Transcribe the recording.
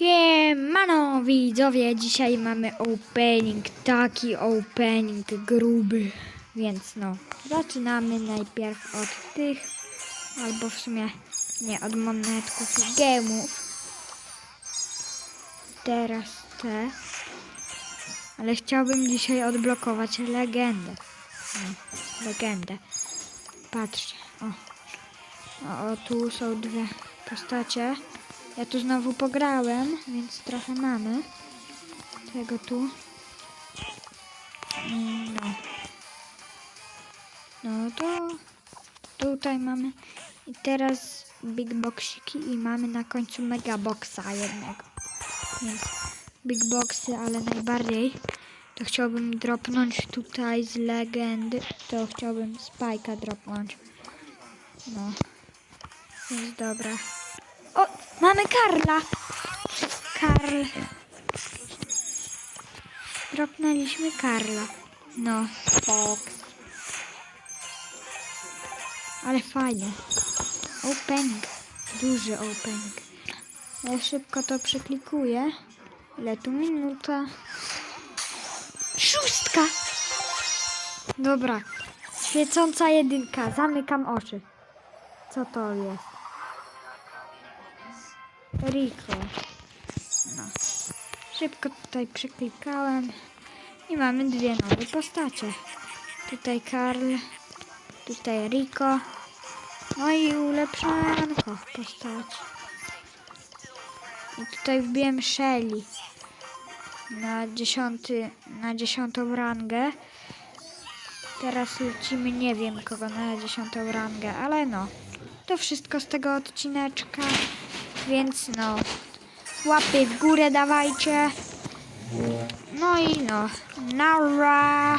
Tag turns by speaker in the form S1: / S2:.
S1: Siemano widzowie, dzisiaj mamy opening, taki opening gruby, więc no, zaczynamy najpierw od tych, albo w sumie nie, od monetków i gemów. Teraz te, ale chciałbym dzisiaj odblokować legendę, no, legendę, patrzcie, o, o, o tu są dwie postacie. Ja tu znowu pograłem, więc trochę mamy tego tu. Mm, No. No to tutaj mamy. I teraz big boxiki i mamy na końcu mega boxa jednego. Więc big boxy, ale najbardziej to chciałbym dropnąć tutaj z legendy. To chciałbym spajka dropnąć. No. Więc dobra. Mamy Karla. Karl. Dropnęliśmy Karla. No, Fox. Ale fajnie. Opening. Duży opening. Ja szybko to przeklikuję. Ile tu minuta? Szóstka! Dobra. Świecąca jedynka. Zamykam oczy. Co to jest? Rico. No. Szybko tutaj przeklikałem. I mamy dwie nowe postacie. Tutaj Karl. Tutaj Rico. No i ulepszanko postaci. I tutaj wbiłem Shelly. Na dziesiąty, na dziesiątą rangę. Teraz lecimy, nie wiem kogo na dziesiątą rangę, ale no. To wszystko z tego odcineczka. Więc no, łapy w górę dawajcie. No i no, nara.